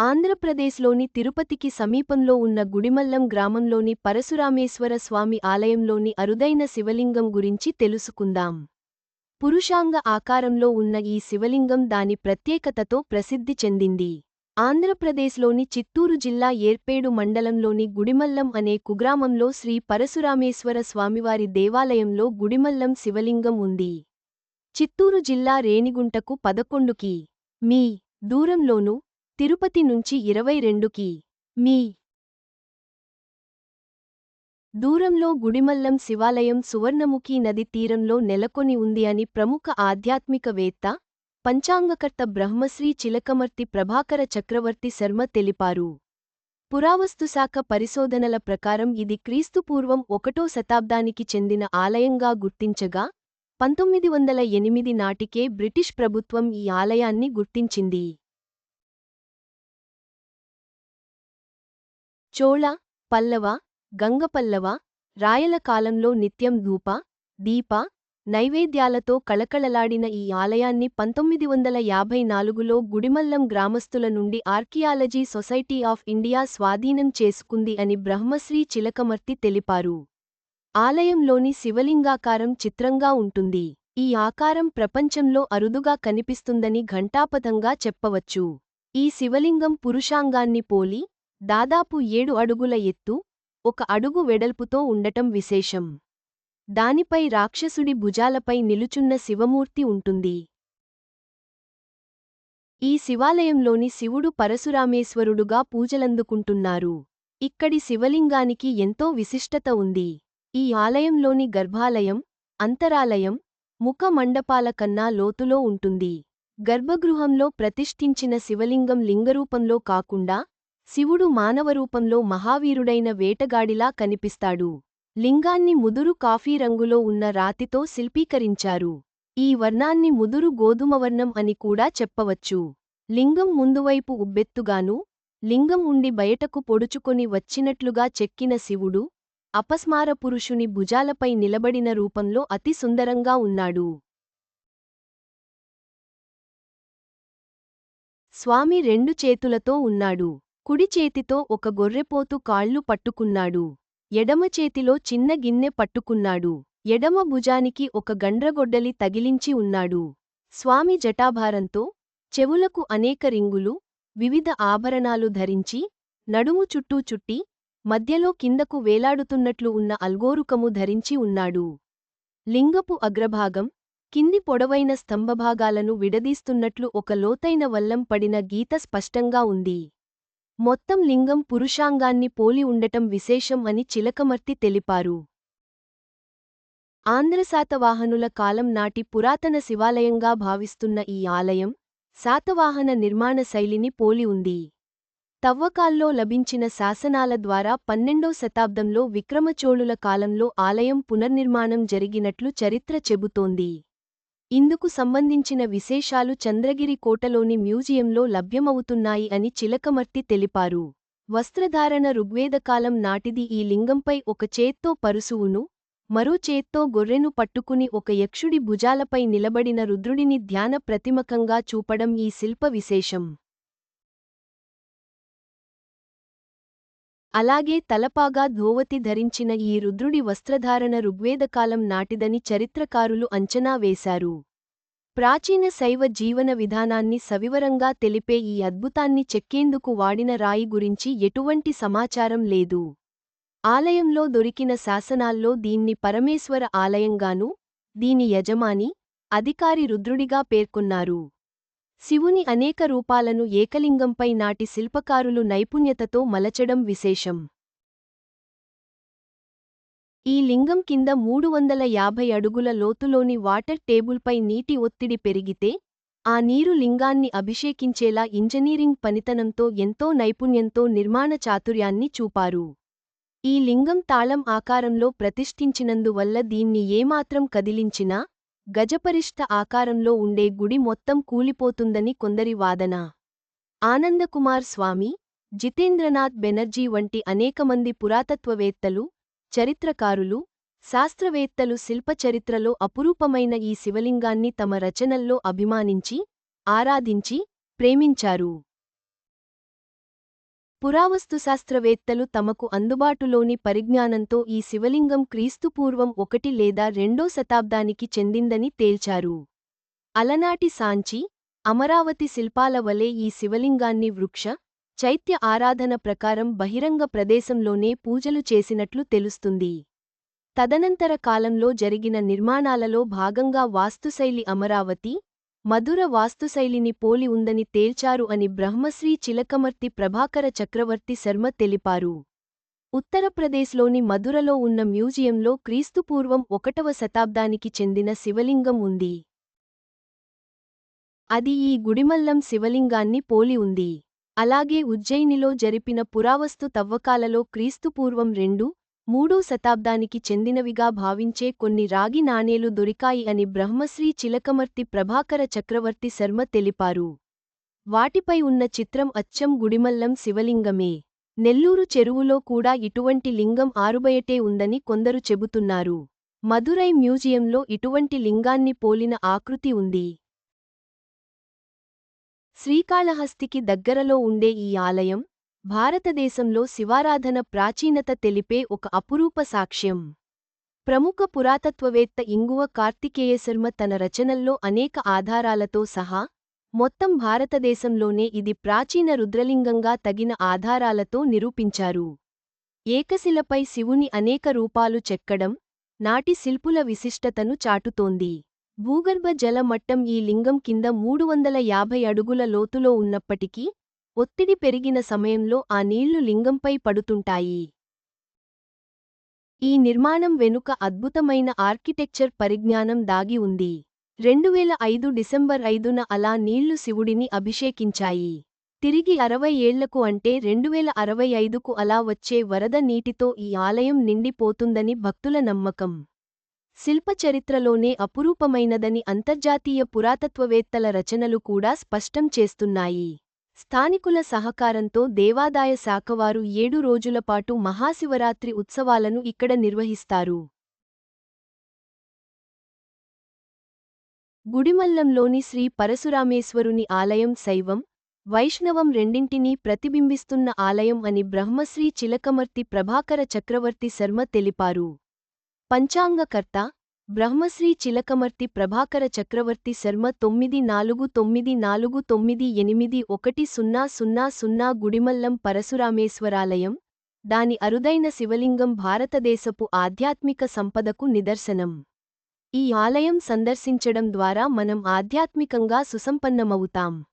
ఆంధ్రప్రదేశ్లోని తిరుపతికి సమీపంలో ఉన్న గుడిమల్లం గ్రామంలోని పరశురామేశ్వర స్వామి ఆలయంలోని అరుదైన శివలింగం గురించి తెలుసుకుందాం. పురుషాంగ ఆకారంలో ఉన్న ఈ శివలింగం దాని ప్రత్యేకతతో ప్రసిద్ధి చెందింది. ఆంధ్రప్రదేశ్లోని చిత్తూరు జిల్లా ఏర్పేడు మండలంలోని గుడిమల్లం అనే కుగ్రామంలో శ్రీ పరశురామేశ్వర స్వామివారి దేవాలయంలో గుడిమల్లం శివలింగం ఉంది. చిత్తూరు జిల్లా రేణిగుంటకు పదకొండుకి మీ దూరంలోనూ తిరుపతి నుంచి ఇరవై రెండుకి మీ దూరంలో గుడిమల్లం శివాలయం సువర్ణముఖి నది తీరంలో నెలకొని ఉంది అని ప్రముఖ ఆధ్యాత్మికవేత్త పంచాంగకర్త బ్రహ్మశ్రీ చిలకమర్తి ప్రభాకర చక్రవర్తి శర్మ తెలిపారు. పురావస్తుశాఖ పరిశోధనల ప్రకారం ఇది క్రీస్తుపూర్వం ఒకటో శతాబ్దానికి చెందిన ఆలయంగా గుర్తించగా పంతొమ్మిది వందల ఎనిమిది నాటికే బ్రిటిష్ ప్రభుత్వం ఈ ఆలయాన్ని గుర్తించింది. చోళ పల్లవ గంగపల్లవ రాయల కాలంలో నిత్యం ధూప దీప నైవేద్యాలతో కళకళలాడిన ఈ ఆలయాన్ని పంతొమ్మిది వందల యాభై నాలుగులో గుడిమల్లం గ్రామస్తుల నుండి ఆర్కియాలజీ సొసైటీ ఆఫ్ ఇండియా స్వాధీనం చేసుకుంది అని బ్రహ్మశ్రీ చిలకమర్తి తెలిపారు. ఆలయంలోని శివలింగాకారం చిత్రంగా ఉంటుంది. ఈ ఆకారం ప్రపంచంలో అరుదుగా కనిపిస్తుందని ఘంటాపథంగా చెప్పవచ్చు. ఈ శివలింగం పురుషాంగాన్ని పోలి దాదాపు ఏడు అడుగుల ఎత్తు ఒక అడుగు వెడల్పుతో ఉండటం విశేషం. దానిపై రాక్షసుడి భుజాలపై నిలుచున్న శివమూర్తి ఉంటుంది. ఈ శివాలయంలోని శివుడు పరశురామేశ్వరుడుగా పూజలందుకుంటున్నారు. ఇక్కడి శివలింగానికి ఎంతో విశిష్టత ఉంది. ఈ ఆలయంలోని గర్భాలయం అంతరాలయం ముఖ మండపాల కన్నా లోతులో ఉంటుంది. గర్భగృహంలో ప్రతిష్ఠించిన శివలింగం లింగరూపంలో కాకుండా శివుడు మానవరూపంలో మహావీరుడైన వేటగాడిలా కనిపిస్తాడు. లింగాన్ని ముదురు కాఫీ రంగులో ఉన్న రాతితో శిల్పీకరించారు. ఈ వర్ణాన్ని ముదురు గోధుమవర్ణం అని కూడా చెప్పవచ్చు. లింగం ముందువైపు ఉబ్బెత్తుగాను లింగం ఉండి బయటకు పొడుచుకొని వచ్చినట్లుగా చెక్కిన శివుడు అపస్మార పురుషుని భుజాలపై నిలబడిన రూపంలో అతి సుందరంగా ఉన్నాడు. స్వామి రెండు చేతులతో ఉన్నాడు. కుడి చేతితో ఒక గొర్రెపోతు కాళ్ళు పట్టుకున్నాడు. ఎడమ చేతిలో చిన్న గిన్నె పట్టుకున్నాడు. ఎడమ భుజానికి ఒక గండ్రగొడ్డలి తగిలించి ఉన్నాడు. స్వామి జటాభారంతో చెవులకు అనేక రింగులు వివిధ ఆభరణాలు ధరించి నడుము చుట్టూ చుట్టి మధ్యలో కిందకు వేలాడుతున్నట్లు ఉన్న అల్గోరుకము ధరించి ఉన్నాడు. లింగపు అగ్రభాగం కింది పొడవైన స్తంభభాగాలను విడదీస్తున్నట్లు ఒక లోతైన వల్లం పడిన గీత స్పష్టంగా ఉంది. మొత్తం లింగం పురుషాంగాన్ని పోలి ఉండటం విశేషం అని చిలకమర్తి తెలిపారు. ఆంధ్రశాతవాహనుల కాలం నాటి పురాతన శివాలయంగా భావిస్తున్న ఈ ఆలయం శాతవాహన నిర్మాణ శైలిని పోలి ఉంది. తవ్వకాల్లో లభించిన శాసనాల ద్వారా పన్నెండో శతాబ్దంలో విక్రమచోళుల కాలంలో ఆలయం పునర్నిర్మాణం జరిగినట్లు చరిత్ర చెబుతోంది. ఇందుకు సంబంధించిన విశేషాలు చంద్రగిరి కోటలోని మ్యూజియంలో లభ్యమవుతున్నాయి అని చిలకమర్తి తెలిపారు. వస్త్రధారణ ఋగ్వేదకాలం నాటిది ఈ లింగంపై ఒక చేత్తో పరుసువును మరో చేత్తో గొర్రెను పట్టుకుని ఒక యక్షుడి భుజాలపై నిలబడిన రుద్రుడిని ధ్యాన ప్రతిమకంగా చూపడం ఈ శిల్ప విశేషం. అలాగే తలపాగా ధోవతి ధరించిన ఈ రుద్రుడి వస్త్రధారణ ఋగ్వేదకాలం నాటిదని చరిత్రకారులు అంచనా వేశారు. ప్రాచీన శైవ జీవన విధానాన్ని సవివరంగా తెలిపే ఈ అద్భుతాన్ని చెక్కేందుకు వాడిన రాయి గురించి ఎటువంటి సమాచారం లేదు. ఆలయంలో దొరికిన శాసనాల్లో దీన్ని పరమేశ్వర ఆలయంగానూ దీని యజమాని అధికారి రుద్రుడిగా పేర్కొన్నారు. శివుని అనేక రూపాలను ఏకలింగంపై నాటి శిల్పకారులు నైపుణ్యతతో మలచడం విశేషం. ఈ లింగం కింద మూడు వందల యాభై అడుగుల లోతులోని వాటర్ టేబుల్పై నీటి ఒత్తిడి పెరిగితే ఆ నీరు లింగాన్ని అభిషేకించేలా ఇంజనీరింగ్ పనితనంతో ఎంతో నైపుణ్యంతో నిర్మాణ చాతుర్యాన్ని చూపారు. ఈ లింగం తాళం ఆకారంలో ప్రతిష్ఠించినందువల్ల దీన్ని ఏమాత్రం కదిలించినా గజపరిష్ట ఆకారంలో ఉండే గుడి మొత్తం కూలిపోతుందని కొందరి వాదన. ఆనందకుమార్ స్వామి జితేంద్రనాథ్ బెనర్జీ వంటి అనేకమంది పురాతత్వవేత్తలు చరిత్రకారులు శాస్త్రవేత్తలు శిల్పచరిత్రలో అపురూపమైన ఈ శివలింగాన్ని తమ రచనల్లో అభిమానించి ఆరాధించి ప్రేమించారు. పురావస్తుశాస్త్రవేత్తలు తమకు అందుబాటులోని పరిజ్ఞానంతో ఈ శివలింగం క్రీస్తుపూర్వం ఒకటి లేదా రెండో శతాబ్దానికి చెందిందని తేల్చారు. అలనాటి సాంచి అమరావతి శిల్పాల వలె ఈ శివలింగాన్ని వృక్ష చైత్య ఆరాధన ప్రకారం బహిరంగ ప్రదేశంలోనే పూజలు చేసినట్లు తెలుస్తుంది. తదనంతర కాలంలో జరిగిన నిర్మాణాలలో భాగంగా వాస్తుశైలి అమరావతి మధుర వాస్తుశైలిని పోలి ఉందని తేల్చారు అని బ్రహ్మశ్రీ చిలకమర్తి ప్రభాకర చక్రవర్తి శర్మ తెలిపారు. ఉత్తరప్రదేశ్లోని మధురలో ఉన్న మ్యూజియంలో క్రీస్తుపూర్వం ఒకటవ శతాబ్దానికి చెందిన శివలింగం ఉంది. అది ఈ గుడిమల్లం శివలింగాన్ని పోలి ఉంది. అలాగే ఉజ్జయినిలో జరిపిన పురావస్తు తవ్వకాలలో క్రీస్తుపూర్వం రెండు మూడో శతాబ్దానికి చెందినవిగా భావించే కొన్ని రాగి నాణేలు దొరికాయి అని బ్రహ్మశ్రీ చిలకమర్తి ప్రభాకర చక్రవర్తి శర్మ తెలిపారు. వాటిపై ఉన్న చిత్రం అచ్చం గుడిమల్లం శివలింగమే. నెల్లూరు చెరువులో కూడా ఇటువంటి లింగం ఆరుబయటే ఉందని కొందరు చెబుతున్నారు. మధురై మ్యూజియంలో ఇటువంటి లింగాన్ని పోలిన ఆకృతి ఉంది. శ్రీకాళహస్తికి దగ్గరలో ఉండే ఈ ఆలయం భారతదేశంలో శివారాధన ప్రాచీనత తెలిపే ఒక అపురూప సాక్ష్యం. ప్రముఖ పురాతత్వవేత్త ఇంగువ కార్తికేయశర్మ తన రచనల్లో అనేక ఆధారాలతో సహా మొత్తం భారతదేశంలోనే ఇది ప్రాచీన రుద్రలింగంగా తగిన ఆధారాలతో నిరూపించారు. ఏకశిలపై శివుని అనేక రూపాలు చెక్కడం నాటి శిల్పుల విశిష్టతను చాటుతోంది. భూగర్భ జల మట్టం ఈ లింగం కింద మూడు వందల యాభై అడుగుల లోతులో ఉన్నప్పటికీ ఒత్తిడి పెరిగిన సమయంలో ఆ నీళ్ళు లింగంపై పడుతుంటాయి. ఈ నిర్మాణం వెనుక అద్భుతమైన ఆర్కిటెక్చర్ పరిజ్ఞానం దాగి ఉంది. రెండువేల ఐదు డిసెంబర్ ఐదున అలా నీళ్ళు శివుడిని అభిషేకించాయి. తిరిగి అరవై ఏళ్ళకు అంటే రెండువేల అరవై ఐదుకు అలా వచ్చే వరద నీటితో ఈ ఆలయం నిండిపోతుందని భక్తుల నమ్మకం. శిల్పచరిత్రలోనే అపురూపమైనదని అంతర్జాతీయ పురాతత్వవేత్తల రచనలు కూడా స్పష్టం చేస్తున్నాయి. స్థానికుల సహకారంతో దేవాదాయ శాఖవారు ఏడు రోజులపాటు మహాశివరాత్రి ఉత్సవాలను ఇక్కడ నిర్వహిస్తారు. గుడిమల్లంలోని శ్రీ పరశురామేశ్వరుని ఆలయం శైవం వైష్ణవం రెండింటినీ ప్రతిబింబిస్తున్న ఆలయం అని బ్రహ్మశ్రీ చిలకమర్తి ప్రభాకర చక్రవర్తి శర్మ తెలిపారు. పంచాంగకర్త బ్రహ్మశ్రీ చిలకమర్తి ప్రభాకర చక్రవర్తి శర్మ తొమ్మిది నాలుగు తొమ్మిది నాలుగు తొమ్మిది ఎనిమిది ఒకటి సున్నా సున్నా సున్నా గుడిమల్లం పరశురామేశ్వరాలయం దాని అరుదైన శివలింగం భారతదేశపు ఆధ్యాత్మిక సంపదకు నిదర్శనం. ఈ ఆలయం సందర్శించడం ద్వారా మనం ఆధ్యాత్మికంగా సుసంపన్నమవుతాం.